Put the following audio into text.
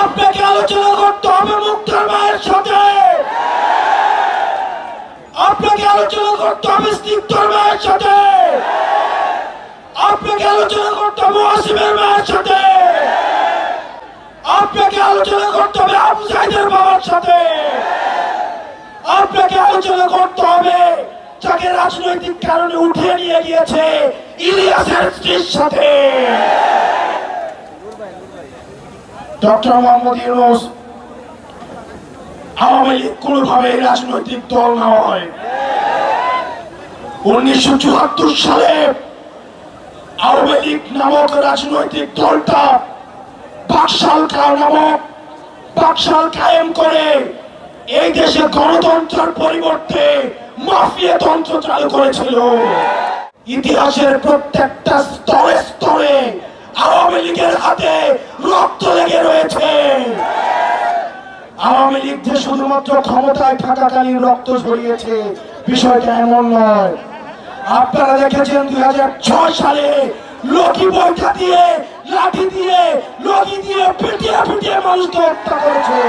আপনাকে আলোচনা করতে হবে মুক্তার মায়ের সাথে। আপনাকে আলোচনা করতে হবে স্নিগ্ধর মায়ের সাথে। আপনাকে আলোচনা করতে হবে ওয়াসিমের মায়ের সাথে। আপনাকে আলোচনা করতে হবে আবু সাইদের বাবার সাথে। আপনাকে আলোচনা করতে হবে যাকে রাজনৈতিক কারণে উঠিয়ে নিয়ে গিয়েছে ইলিয়াসের স্ত্রীর সাথে। ডক্টর মোহাম্মদ ইউনুস, আওয়ামী লীগ কোনোভাবে রাজনৈতিক দল নয় উনিশশো চুয়াত্তর সালে আওয়ামী লীগ নামক রাজনৈতিক দলটা বাকশাল কার নামক বাকশাল কায়েম করে এই দেশে গণতন্ত্রের পরিবর্তে মাফিয়া তন্ত্র চালু করেছিল। ইতিহাসের প্রত্যেকটা স্তরে স্তরে আওয়ামী লীগের হাতে রক্ত আওয়ামী লীগ যে শুধুমাত্র ক্ষমতায় থাকাকালীন রক্ত ঝরিয়েছে, বিষয়টা এমন নয়। আপনারা দেখেছেন দুই হাজার ছয় সালে লোকি বৈঠা দিয়ে, লাঠি দিয়ে লগি দিয়ে পিটিয়ে পিটিয়ে মানুষকে হত্যা করেছে।